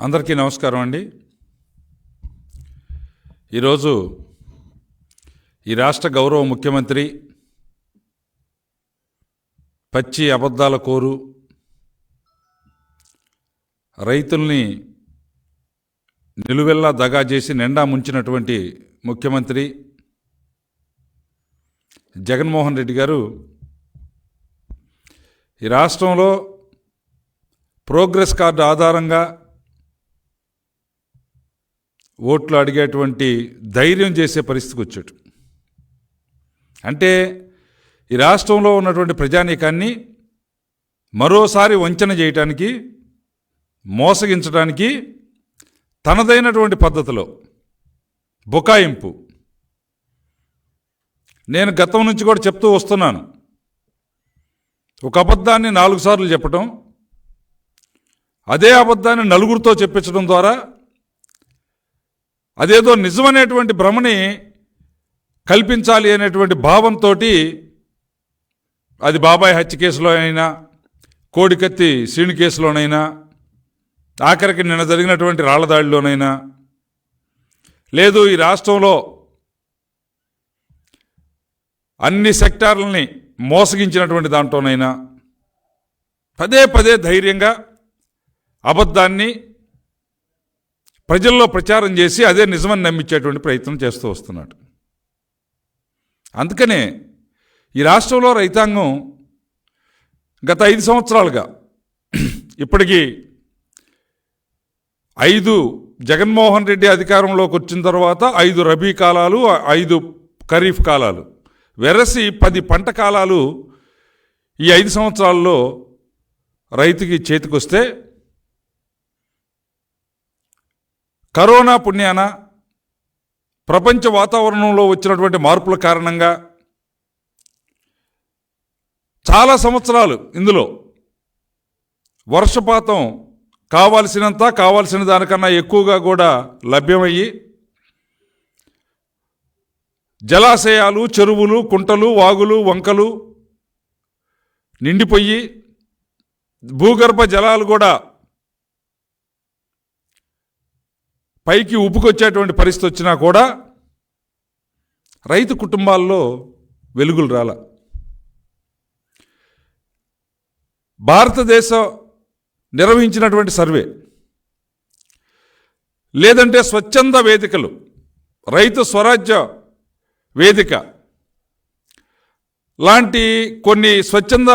అందరికీ నమస్కారం అండి. ఈరోజు ఈ రాష్ట్ర గౌరవ ముఖ్యమంత్రి పచ్చి అబద్ధాల కోరు రైతుల్ని నిలువెల్లా దగా చేసి నిండా ముంచినటువంటి ముఖ్యమంత్రి జగన్మోహన్ రెడ్డి గారు ఈ రాష్ట్రంలో ప్రోగ్రెస్ కార్డు ఆధారంగా ఓట్లు అడిగేటువంటి ధైర్యం చేసే పరిస్థితికి వచ్చాడు. అంటే ఈ రాష్ట్రంలో ఉన్నటువంటి ప్రజానీకాన్ని మరోసారి వంచన చేయటానికి మోసగించడానికి తనదైనటువంటి పద్ధతిలో బుకాయింపు. నేను గతం నుంచి కూడా చెప్తూ వస్తున్నాను. ఒక అబద్ధాన్ని నాలుగు సార్లు చెప్పటం అదే అబద్ధాన్ని నలుగురితో చెప్పించడం ద్వారా అదేదో నిజమనేటువంటి భ్రమని కల్పించాలి అనేటువంటి భావంతో అది బాబాయ్ హత్య కేసులో అయినా కోడికత్తి శ్రీని కేసులోనైనా ఆఖరికి నిన్న జరిగినటువంటి రాళ్ళదాడిలోనైనా లేదు ఈ రాష్ట్రంలో అన్ని సెక్టార్లని మోసగించినటువంటి దాంట్లోనైనా పదే పదే ధైర్యంగా అబద్ధాన్ని ప్రజల్లో ప్రచారం చేసి అదే నిజమని నమ్మించేటువంటి ప్రయత్నం చేస్తూ వస్తున్నాడు. అందుకనే ఈ రాష్ట్రంలో రైతాంగం గత ఐదు సంవత్సరాలుగా ఇప్పటికీ ఐదు జగన్మోహన్ రెడ్డి అధికారంలోకి వచ్చిన తర్వాత ఐదు రబీ కాలాలు ఐదు ఖరీఫ్ కాలాలు. వెరసి పది పంట కాలాలు ఈ ఐదు సంవత్సరాల్లో రైతుకి చేతికొస్తే కరోనా పుణ్యాన ప్రపంచ వాతావరణంలో వచ్చినటువంటి మార్పుల కారణంగా చాలా సంవత్సరాలు ఇందులో వర్షపాతం కావాల్సినంత కావాల్సిన దానికన్నా ఎక్కువగా కూడా లభ్యమయ్యి జలాశయాలు చెరువులు కుంటలు వాగులు వంకలు నిండిపోయి భూగర్భ జలాలు కూడా పైకి ఉప్పుకొచ్చేటువంటి పరిస్థితి వచ్చినా కూడా రైతు కుటుంబాల్లో వెలుగులు రాల. భారతదేశం నిర్వహించినటువంటి సర్వే లేదంటే స్వచ్ఛంద వేదికలు రైతు స్వరాజ్య వేదిక లాంటి కొన్ని స్వచ్ఛంద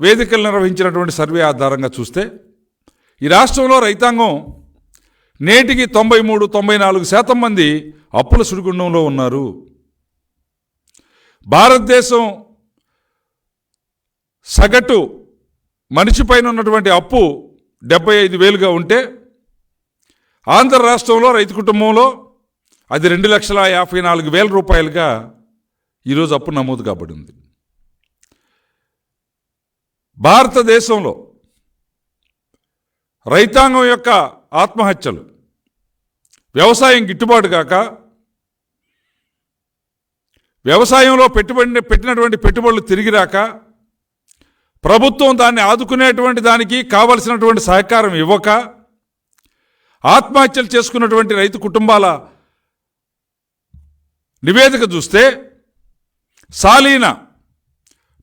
వేదికలు నిర్వహించినటువంటి సర్వే ఆధారంగా చూస్తే ఈ రాష్ట్రంలో రైతాంగం నేటికి తొంభై మూడు తొంభై నాలుగు శాతం మంది అప్పుల సుడిగుండంలో ఉన్నారు. భారతదేశం సగటు మనిషి పైన ఉన్నటువంటి అప్పు డెబ్బై ఐదు వేలుగా ఉంటే ఆంధ్ర రాష్ట్రంలో రైతు కుటుంబంలో అది రెండు లక్షల యాభై నాలుగు వేల రూపాయలుగా ఈరోజు అప్పు నమోదు కాబడింది. భారతదేశంలో రైతాంగం యొక్క ఆత్మహత్యలు వ్యవసాయం గిట్టుబాటు కాక వ్యవసాయంలో పెట్టుబడి పెట్టినటువంటి పెట్టుబడులు తిరిగి రాక ప్రభుత్వం దాన్ని ఆదుకునేటువంటి దానికి కావలసినటువంటి సహకారం ఇవ్వక ఆత్మహత్యలు చేసుకున్నటువంటి రైతు కుటుంబాల నివేదిక చూస్తే సాలీన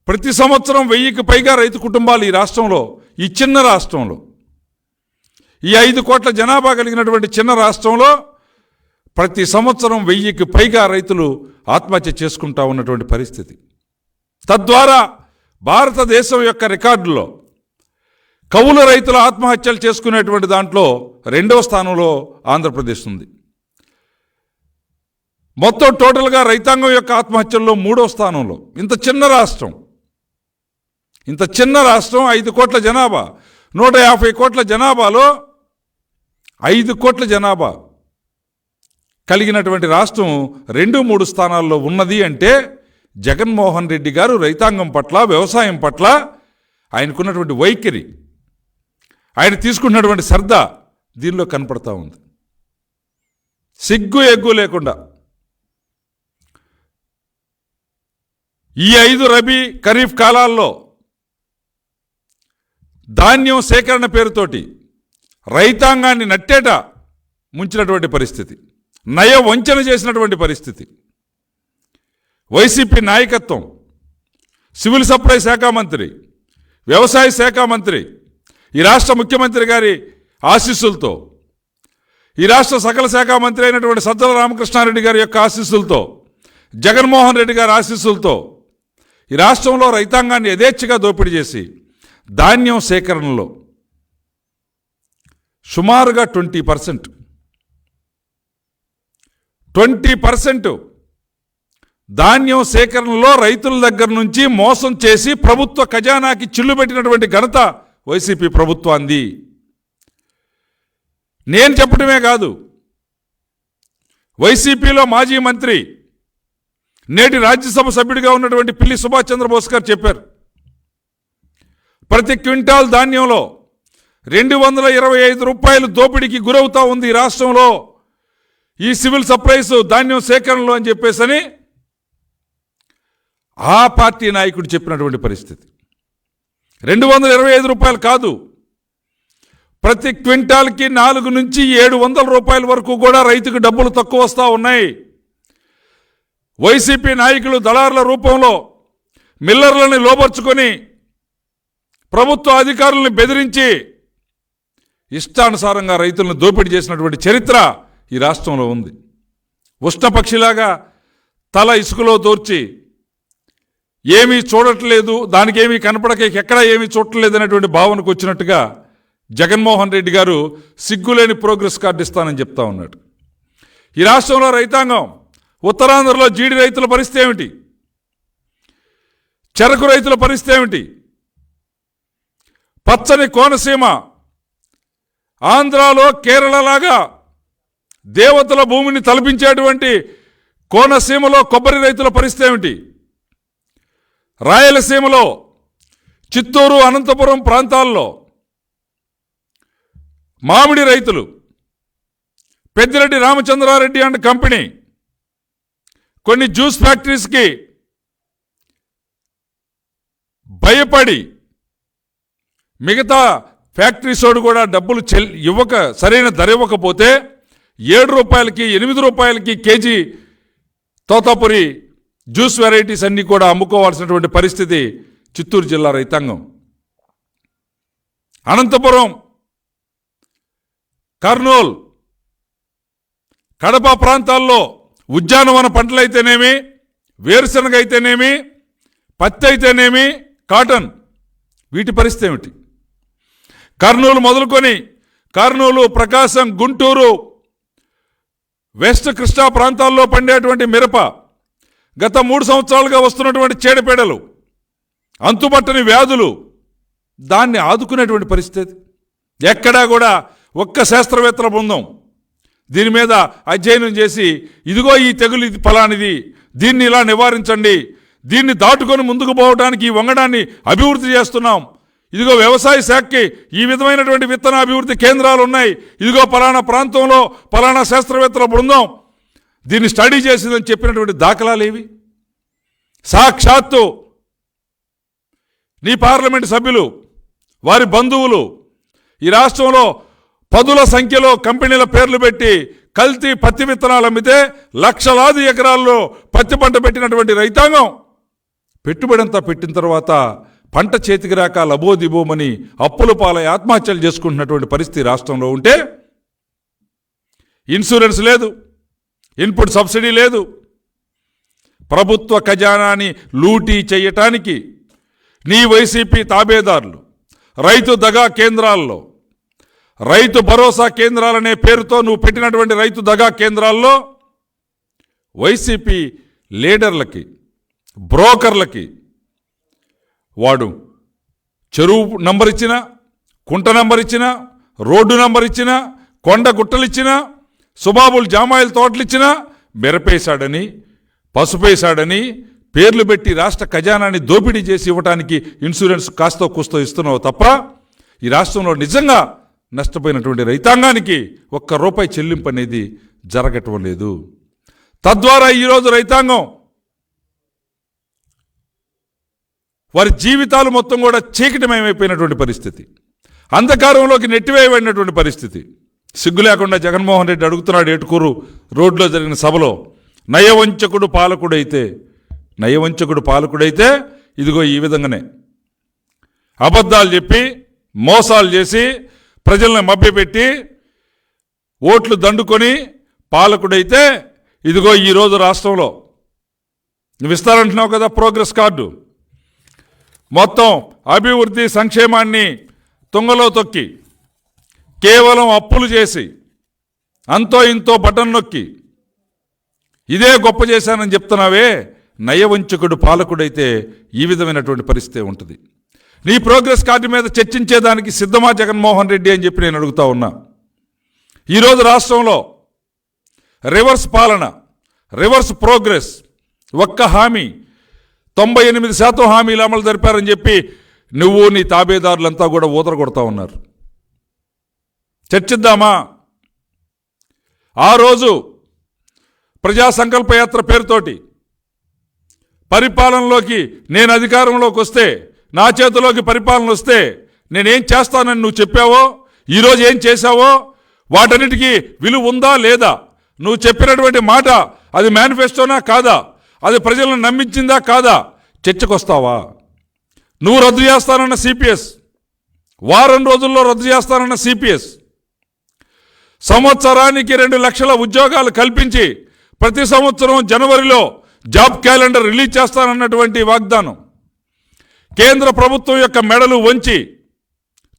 ప్రతి సంవత్సరం వెయ్యికి పైగా రైతు కుటుంబాలు ఈ రాష్ట్రంలో ఈ చిన్న రాష్ట్రంలో ఈ ఐదు కోట్ల జనాభా కలిగినటువంటి చిన్న రాష్ట్రంలో ప్రతి సంవత్సరం వెయ్యికి పైగా రైతులు ఆత్మహత్య చేసుకుంటా ఉన్నటువంటి పరిస్థితి. తద్వారా భారతదేశం యొక్క రికార్డులో కవుల రైతుల ఆత్మహత్యలు చేసుకునేటువంటి దాంట్లో రెండవ స్థానంలో ఆంధ్రప్రదేశ్ ఉంది. మొత్తం టోటల్గా రైతాంగం యొక్క ఆత్మహత్యల్లో మూడో స్థానంలో. ఇంత చిన్న రాష్ట్రం. ఇంత చిన్న రాష్ట్రం ఐదు కోట్ల జనాభా. నూట యాభై కోట్ల జనాభాలో ఐదు కోట్ల జనాభా కలిగినటువంటి రాష్ట్రం రెండు మూడు స్థానాల్లో ఉన్నది అంటే జగన్మోహన్ రెడ్డి గారు రైతాంగం పట్ల వ్యవసాయం పట్ల ఆయనకున్నటువంటి వైఖరి ఆయన తీసుకున్నటువంటి శ్రద్ధ దీనిలో కనపడతా ఉంది. సిగ్గు ఎగ్గు లేకుండా ఈ ఐదు రబీ ఖరీఫ్ కాలాల్లో ధాన్యం సేకరణ పేరుతోటి రైతాంగాన్ని నట్టేట ముంచినటువంటి పరిస్థితి. నయ వంచన చేసినటువంటి పరిస్థితి. వైసీపీ నాయకత్వం సివిల్ సప్లై శాఖ మంత్రి వ్యవసాయ శాఖ మంత్రి ఈ రాష్ట్ర ముఖ్యమంత్రి గారి ఆశీస్సులతో ఈ రాష్ట్ర సకల శాఖ మంత్రి అయినటువంటి సజ్జల రామకృష్ణారెడ్డి గారి యొక్క ఆశీస్సులతో జగన్మోహన్ రెడ్డి గారి ఆశీస్సులతో ఈ రాష్ట్రంలో రైతాంగాన్ని యథేచ్ఛగా దోపిడీ చేసి ధాన్యం సేకరణలో సుమారుగా ట్వంటీ పర్సెంట్. Twenty percent. ధాన్యం సేకరణలో రైతుల దగ్గర నుంచి మోసం చేసి ప్రభుత్వ ఖజానాకి చిల్లు పెట్టినటువంటి ఘనత వైసీపీ ప్రభుత్వాంది. నేను చెప్పడమే కాదు. వైసీపీలో మాజీ మంత్రి నేటి రాజ్యసభ సభ్యుడిగా ఉన్నటువంటి పిల్లి సుభాష్ చంద్రబోస్ గారు చెప్పారు. ప్రతి క్వింటాల్ ధాన్యంలో రెండు వందల ఇరవై ఐదు రూపాయలు దోపిడీకి గురవుతా ఉంది ఈ రాష్ట్రంలో. ఈ సివిల్ సప్లైస్ ధాన్యం సేకరణలో అని చెప్పేసని ఆ పార్టీ నాయకుడు చెప్పినటువంటి పరిస్థితి. రెండు వందల ఇరవై ఐదు రూపాయలు కాదు. ప్రతి క్వింటాల్కి నాలుగు నుంచి ఏడు వందల రూపాయల వరకు కూడా రైతుకు డబ్బులు తక్కువ వస్తూ ఉన్నాయి. వైసీపీ నాయకులు దళారుల రూపంలో మిల్లర్లని లోపరుచుకొని ప్రభుత్వ అధికారులను బెదిరించి ఇష్టానుసారంగా రైతులను దోపిడీ చేసినటువంటి చరిత్ర ఈ రాష్ట్రంలో ఉంది. ఉష్ణపక్షిలాగా తల ఇసుకలో దోర్చి ఏమీ చూడట్లేదు దానికి ఏమీ కనపడక ఎక్కడా ఏమీ చూడట్లేదు అనేటువంటి భావనకు వచ్చినట్టుగా జగన్మోహన్ రెడ్డి గారు సిగ్గులేని ప్రోగ్రెస్ కార్డు ఇస్తానని చెప్తా ఉన్నాడు. ఈ రాష్ట్రంలో రైతాంగం ఉత్తరాంధ్రలో జీడి రైతుల పరిస్థితి ఏమిటి? చెరకు రైతుల పరిస్థితి ఏమిటి? పచ్చని కోనసీమ ఆంధ్రాలో కేరళలాగా దేవతల భూమిని తలపించేటువంటి కోనసీమలో కొబ్బరి రైతుల పరిస్థితి ఏమిటి? రాయలసీమలో చిత్తూరు అనంతపురం ప్రాంతాల్లో మామిడి రైతులు పెద్దిరెడ్డి రామచంద్రారెడ్డి అండ్ కంపెనీ కొన్ని జ్యూస్ ఫ్యాక్టరీస్కి భయపడి మిగతా ఫ్యాక్టరీసోడు కూడా డబ్బులు చెల్ ఇవ్వక సరైన ధర ఇవ్వకపోతే ఏడు రూపాయలకి ఎనిమిది రూపాయలకి కేజీ తోతాపురి జ్యూస్ వెరైటీస్ అన్నీ కూడా అమ్ముకోవాల్సినటువంటి పరిస్థితి చిత్తూరు జిల్లా రైతాంగం. అనంతపురం కర్నూల్ కడప ప్రాంతాల్లో ఉద్యానవన పంటలైతేనేమి వేరుశనగ అయితేనేమి పత్తి అయితేనేమి కాటన్. వీటి పరిస్థితి ఏమిటి? కర్నూలు మొదలుకొని కర్నూలు ప్రకాశం గుంటూరు వెస్ట్ కృష్ణా ప్రాంతాల్లో పండేటువంటి మిరప గత మూడు సంవత్సరాలుగా వస్తున్నటువంటి చీడపీడలు అంతుబట్టని వ్యాధులు దాన్ని ఆదుకునేటువంటి పరిస్థితి. ఎక్కడా కూడా ఒక్క శాస్త్రవేత్తల బృందం దీని మీద అధ్యయనం చేసి ఇదిగో ఈ తెగులు ఇది ఫలానిది దీన్ని ఇలా నివారించండి దీన్ని దాటుకొని ముందుకు పోవడానికి ఈ వంగడాన్ని అభివృద్ధి చేస్తున్నాం ఇదిగో వ్యవసాయ శాఖకి ఈ విధమైనటువంటి విత్తన అభివృద్ధి కేంద్రాలు ఉన్నాయి. ఇదిగో పలానా ప్రాంతంలో పలానా శాస్త్రవేత్తల బృందం దీన్ని స్టడీ చేసిందని చెప్పినటువంటి దాఖలాలు ఏవి? సాక్షాత్తు నీ పార్లమెంట్ సభ్యులు వారి బంధువులు ఈ రాష్ట్రంలో పదుల సంఖ్యలో కంపెనీల పేర్లు పెట్టి కల్తీ పత్తి విత్తనాలు అమ్మితే లక్షలాది ఎకరాల్లో పత్తి పంట పెట్టినటువంటి రైతాంగం. పెట్టుబడి అంతా పెట్టిన తర్వాత పంట చేతికి రాక లబోదిబోమని అప్పుల పాలై ఆత్మహత్యలు చేసుకుంటున్నటువంటి పరిస్థితి రాష్ట్రంలో ఉంటే ఇన్సూరెన్స్ లేదు ఇన్పుట్ సబ్సిడీ లేదు. ప్రభుత్వ ఖజానాని లూటీ చేయటానికి నీ వైసీపీ తాబేదారులు రైతు దగా కేంద్రాల్లో రైతు భరోసా కేంద్రాలనే పేరుతో నువ్వు పెట్టినటువంటి రైతు దగా కేంద్రాల్లో వైసీపీ లీడర్లకి బ్రోకర్లకి వాడు చెరువు నంబర్ ఇచ్చినా కుంట నంబర్ ఇచ్చినా రోడ్డు నంబర్ ఇచ్చినా కొండ గుట్టలిచ్చిన సుబాబుల్ జామాయిల తోటలిచ్చిన ఇచ్చినా మెరపేశాడని పసుపేశాడని పేర్లు పెట్టి రాష్ట్ర ఖజానాన్ని దోపిడీ చేసి ఇవ్వడానికి ఇన్సూరెన్స్ కాస్తో కూస్తో ఇస్తున్నావు తప్ప ఈ రాష్ట్రంలో నిజంగా నష్టపోయినటువంటి రైతాంగానికి ఒక్క రూపాయి చెల్లింపు అనేది జరగటం లేదు. తద్వారా ఈరోజు రైతాంగం వారి జీవితాలు మొత్తం కూడా చీకటిమయమైపోయినటువంటి పరిస్థితి. అంధకారంలోకి నెట్టివేయబడినటువంటి పరిస్థితి. సిగ్గు లేకుండా జగన్మోహన్ రెడ్డి అడుగుతున్నాడు ఏటుకూరు రోడ్లో జరిగిన సభలో నయవంచకుడు పాలకుడైతే నయవంచకుడు పాలకుడైతే ఇదిగో ఈ విధంగానే. అబద్ధాలు చెప్పి మోసాలు చేసి ప్రజల్ని మభ్యపెట్టి ఓట్లు దండుకొని పాలకుడైతే ఇదిగో ఈరోజు రాష్ట్రంలో. నువ్వు ఇస్తారంటున్నావు కదా ప్రోగ్రెస్ కార్డు. మొత్తం అభివృద్ధి సంక్షేమాన్ని తుంగలో తొక్కి కేవలం అప్పులు చేసి అంతో ఇంతో బటన్ నొక్కి ఇదే గొప్ప చేశానని చెప్తున్నావే నయవంచకుడు పాలకుడైతే ఈ విధమైనటువంటి పరిస్థితి ఉంటుంది. నీ ప్రోగ్రెస్ కార్డు మీద చర్చించేదానికి సిద్ధమా జగన్మోహన్ రెడ్డి అని చెప్పి నేను అడుగుతా ఉన్నా. ఈరోజు రాష్ట్రంలో రివర్స్ పాలన రివర్స్ ప్రోగ్రెస్ ఒక్క హామీ తొంభై ఎనిమిది శాతం హామీలు అమలు జరిపారని చెప్పి నువ్వు నీ తాబేదారులంతా కూడా ఊదర కొడతా ఉన్నారు. చర్చిద్దామా? ఆ రోజు ప్రజా సంకల్పయాత్ర పేరుతోటి పరిపాలనలోకి నేను అధికారంలోకి వస్తే నా చేతిలోకి పరిపాలన వస్తే నేనేం చేస్తానని నువ్వు చెప్పావో ఈరోజు ఏం చేశావో వాటన్నిటికీ విలువ ఉందా లేదా? నువ్వు చెప్పినటువంటి మాట అది మేనిఫెస్టోనా కాదా? అది ప్రజలను నమ్మించిందా కాదా? చర్చకొస్తావా? నువ్వు రద్దు చేస్తానన్న సిపిఎస్. వారం రోజుల్లో రద్దు చేస్తానన్న సిపిఎస్. సంవత్సరానికి రెండు లక్షల ఉద్యోగాలు కల్పించి ప్రతి సంవత్సరం జనవరిలో జాబ్ క్యాలెండర్ రిలీజ్ చేస్తానన్నటువంటి వాగ్దానం. కేంద్ర ప్రభుత్వం యొక్క మెడలు వంచి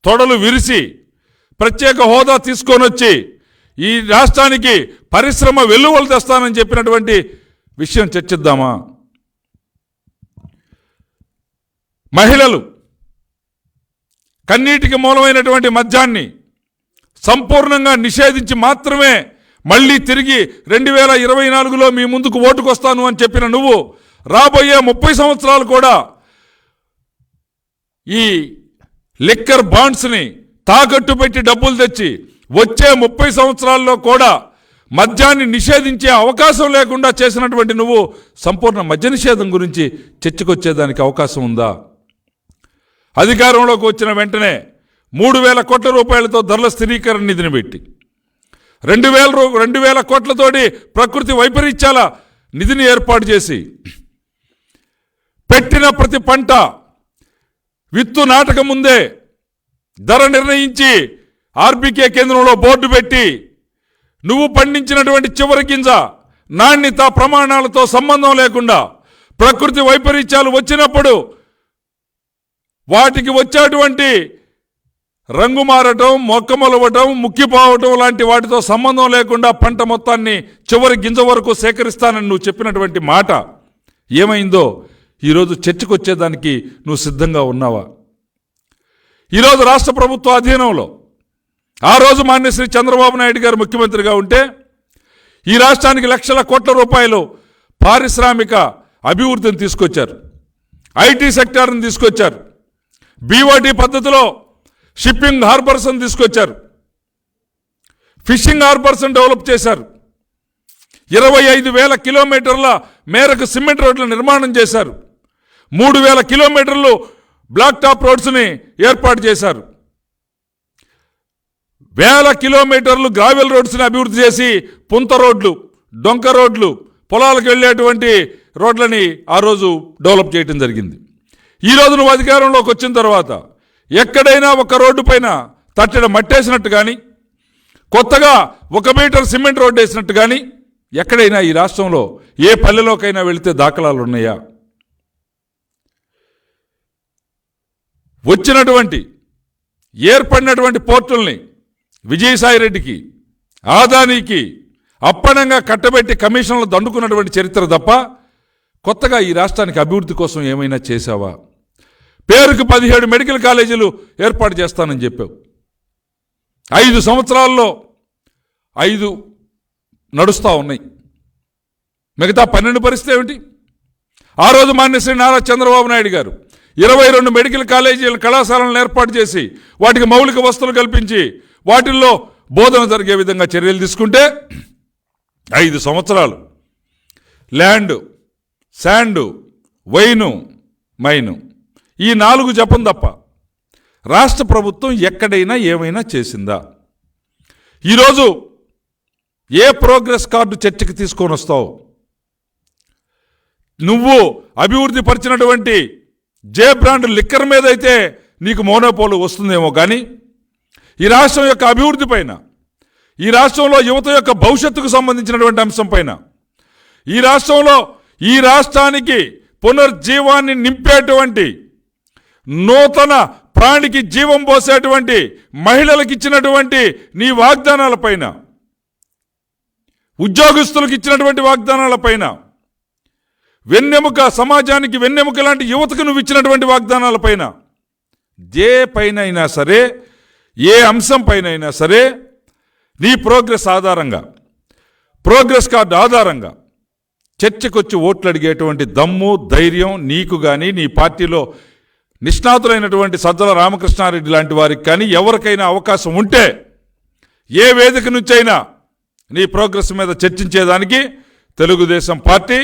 తొడలు విరిసి ప్రత్యేక హోదా తీసుకొని వచ్చి ఈ రాష్ట్రానికి పరిశ్రమ వెల్లువలు తెస్తానని చెప్పినటువంటి విషయం చర్చిద్దామా? మహిళలు కన్నీటికి మూలమైనటువంటి మద్యాన్ని సంపూర్ణంగా నిషేధించి మాత్రమే మళ్ళీ తిరిగి రెండు వేల ఇరవై నాలుగులో మీ ముందుకు ఓటుకొస్తాను అని చెప్పిన నువ్వు రాబోయే ముప్పై సంవత్సరాలు కూడా ఈ లిక్కర్ బాండ్స్ని తాకట్టు పెట్టి డబ్బులు తెచ్చి వచ్చే ముప్పై సంవత్సరాల్లో కూడా మద్యాన్ని నిషేధించే అవకాశం లేకుండా చేసినటువంటి నువ్వు సంపూర్ణ మద్య నిషేధం గురించి చర్చకొచ్చేదానికి అవకాశం ఉందా? అధికారంలోకి వచ్చిన వెంటనే మూడు వేల కోట్ల రూపాయలతో ధరల స్థిరీకరణ నిధిని పెట్టి రెండు వేల రూ రెండు వేల కోట్లతోటి ప్రకృతి వైపరీత్యాల నిధిని ఏర్పాటు చేసి పెట్టిన ప్రతి పంట విత్తు నాటక ముందే ధర నిర్ణయించి ఆర్బీకే కేంద్రంలో బోర్డు పెట్టి నువ్వు పండించినటువంటి చివరి గింజ నాణ్యత ప్రమాణాలతో సంబంధం లేకుండా ప్రకృతి వైపరీత్యాలు వచ్చినప్పుడు వాటికి వచ్చేటువంటి రంగు మారటం మొక్కమలవటం ముక్కిపోవటం లాంటి వాటితో సంబంధం లేకుండా పంట మొత్తాన్ని చివరి గింజ వరకు సేకరిస్తానని నువ్వు చెప్పినటువంటి మాట ఏమైందో ఈరోజు చర్చకు వచ్చేదానికి నువ్వు సిద్ధంగా ఉన్నావా? ఈరోజు రాష్ట్ర ప్రభుత్వ అధీనంలో ఆ రోజు మాన్యశ్రీ చంద్రబాబు నాయుడు గారు ముఖ్యమంత్రిగా ఉంటే ఈ రాష్ట్రానికి లక్షల కోట్ల రూపాయలు పారిశ్రామిక అభివృద్ధిని తీసుకొచ్చారు. ఐటీ సెక్టార్ని తీసుకొచ్చారు. బీఓటీ పద్ధతిలో షిప్పింగ్ హార్బర్స్ని తీసుకొచ్చారు. ఫిషింగ్ హార్బర్స్ని డెవలప్ చేశారు. ఇరవై ఐదు వేల కిలోమీటర్ల మేరకు సిమెంట్ రోడ్ల నిర్మాణం చేశారు. మూడు వేల కిలోమీటర్లు బ్లాక్ టాప్ రోడ్స్ని ఏర్పాటు చేశారు. వేల కిలోమీటర్లు గ్రావెల్ రోడ్స్ని అభివృద్ధి చేసి పుంత రోడ్లు డొంక రోడ్లు పొలాలకు వెళ్ళేటువంటి రోడ్లని ఆ రోజు డెవలప్ చేయడం జరిగింది. ఈ రోజు నువ్వు అధికారంలోకి వచ్చిన తర్వాత ఎక్కడైనా ఒక రోడ్డు పైన తట్టెడ మట్టేసినట్టు కానీ కొత్తగా ఒక మీటర్ సిమెంట్ రోడ్డు వేసినట్టు కానీ ఎక్కడైనా ఈ రాష్ట్రంలో ఏ పల్లెలోకైనా వెళితే దాఖలాలు ఉన్నాయా? వచ్చినటువంటి ఏర్పడినటువంటి పోర్టుల్ని విజయసాయిరెడ్డికి ఆదానీకి అప్పనంగా కట్టబెట్టి కమిషన్లు దండుకున్నటువంటి చరిత్ర తప్ప కొత్తగా ఈ రాష్ట్రానికి అభివృద్ధి కోసం ఏమైనా చేశావా? పేరుకు పదిహేడు మెడికల్ కాలేజీలు ఏర్పాటు చేస్తానని చెప్పావు. ఐదు సంవత్సరాల్లో ఐదు నడుస్తూ ఉన్నాయి. మిగతా పన్నెండు పరిస్థితి ఏమిటి? ఆ రోజు మాన్యశ్రీ నారా చంద్రబాబు నాయుడు గారు ఇరవై రెండు మెడికల్ కాలేజీల కళాశాలను ఏర్పాటు చేసి వాటికి మౌలిక వస్తువులు కల్పించి వాటిల్లో బోధన జరిగే విధంగా చర్యలు తీసుకుంటే ఐదు సంవత్సరాలు. Land sand wine mine. ఈ నాలుగు జపం తప్ప రాష్ట్ర ప్రభుత్వం ఎక్కడైనా ఏమైనా చేసిందా? ఈరోజు ఏ ప్రోగ్రెస్ కార్డు చర్చకి తీసుకొని వస్తావు? నువ్వు అభివృద్ధి పరిచినటువంటి జే బ్రాండ్ లిక్కర్ మీద అయితే నీకు మోనోపోలు వస్తుందేమో కానీ ఈ రాష్ట్రం యొక్క అభివృద్ధి పైన ఈ రాష్ట్రంలో యువత యొక్క భవిష్యత్తుకు సంబంధించినటువంటి అంశం పైన ఈ రాష్ట్రంలో ఈ రాష్ట్రానికి పునర్జీవాన్ని నింపేటువంటి నూతన ప్రాణికి జీవం పోసేటువంటి మహిళలకు ఇచ్చినటువంటి నీ వాగ్దానాలపైన ఉద్యోగస్తులకు ఇచ్చినటువంటి వాగ్దానాలపైన వెన్నెముక సమాజానికి వెన్నెముక లాంటి యువతకు నువ్వు ఇచ్చినటువంటి వాగ్దానాలపైన ఏ పైన అయినా సరే ఏ అంశం పైన అయినా సరే నీ ప్రోగ్రెస్ ఆధారంగా ప్రోగ్రెస్ కార్డు ఆధారంగా చర్చకొచ్చి ఓట్లు అడిగేటువంటి దమ్ము ధైర్యం నీకు కానీ నీ పార్టీలో నిష్ణాతులైనటువంటి సజ్జల రామకృష్ణారెడ్డి లాంటి వారికి కానీ ఎవరికైనా అవకాశం ఉంటే ఏ వేదిక నుంచైనా నీ ప్రోగ్రెస్ మీద చర్చించేదానికి తెలుగుదేశం పార్టీ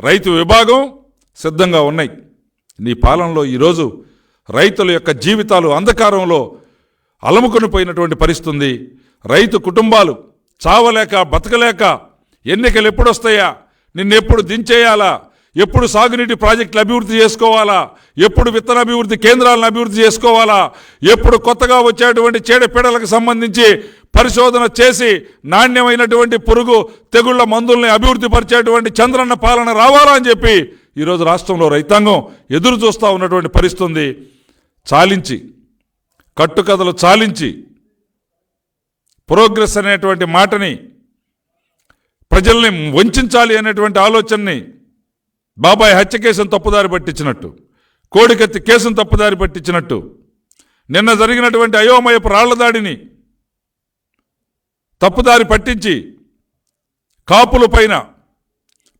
రైతు విభాగం సిద్ధంగా ఉన్నాయి. నీ పాలనలో ఈరోజు రైతుల యొక్క జీవితాలు అంధకారంలో అలముకొని పోయినటువంటి పరిస్థితి ఉంది రైతు కుటుంబాలు చావలేక బతకలేక ఎన్నికలు ఎప్పుడొస్తాయా? నిన్నెప్పుడు దించేయాలా? ఎప్పుడు సాగునీటి ప్రాజెక్టులు అభివృద్ధి చేసుకోవాలా? ఎప్పుడు విత్తన అభివృద్ధి కేంద్రాలను అభివృద్ధి చేసుకోవాలా? ఎప్పుడు కొత్తగా వచ్చేటువంటి చీడపీడలకు సంబంధించి పరిశోధన చేసి నాణ్యమైనటువంటి పురుగు తెగుళ్ళ మందుల్ని అభివృద్ధి పరిచేటువంటి చంద్రన్న పాలన రావాలా అని చెప్పి ఈరోజు రాష్ట్రంలో రైతాంగం ఎదురు చూస్తూ ఉన్నటువంటి పరిస్థితుంది. చాలించి కట్టుకథలు చాలించి ప్రోగ్రెస్ అనేటువంటి మాటని ప్రజల్ని వంచాలి అనేటువంటి ఆలోచనని బాబాయ్ హత్య కేసును తప్పుదారి పట్టించినట్టు కోడికత్తి కేసును తప్పుదారి పట్టించినట్టు నిన్న జరిగినటువంటి అయోమయపు రాళ్ళదాడిని తప్పుదారి పట్టించి కాపుల పైన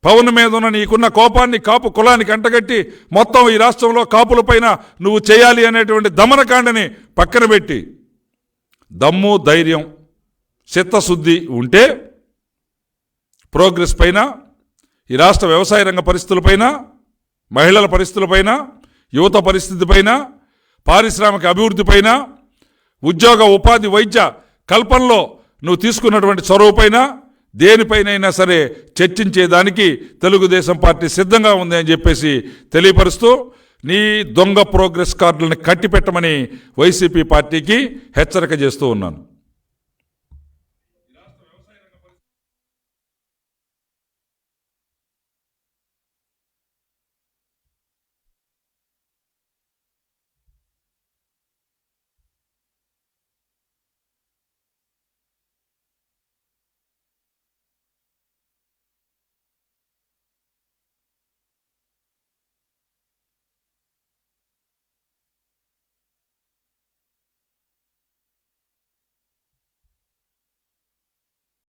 పవన్ మీద ఉన్న నీకున్న కోపాన్ని కాపు కులానికి అంటగట్టి మొత్తం ఈ రాష్ట్రంలో కాపుల పైన నువ్వు చేయాలి అనేటువంటి దమనకాండని పక్కన పెట్టి దమ్ము ధైర్యం చిత్తశుద్ధి ఉంటే ప్రోగ్రెస్ పైన ఈ రాష్ట్ర వ్యవసాయ రంగ పరిస్థితులపైన మహిళల పరిస్థితులపైన యువత పరిస్థితిపైన పారిశ్రామిక అభివృద్ధిపైన ఉద్యోగ ఉపాధి వైద్య కల్పనలో నువ్వు తీసుకున్నటువంటి చొరవపైన దేనిపైనైనా సరే చర్చించేదానికి తెలుగుదేశం పార్టీ సిద్ధంగా ఉంది అని చెప్పేసి తెలియపరుస్తూ నీ దొంగ ప్రోగ్రెస్ కార్డులను కట్టిపెట్టమని వైసీపీ పార్టీకి హెచ్చరిక చేస్తూ ఉన్నాను.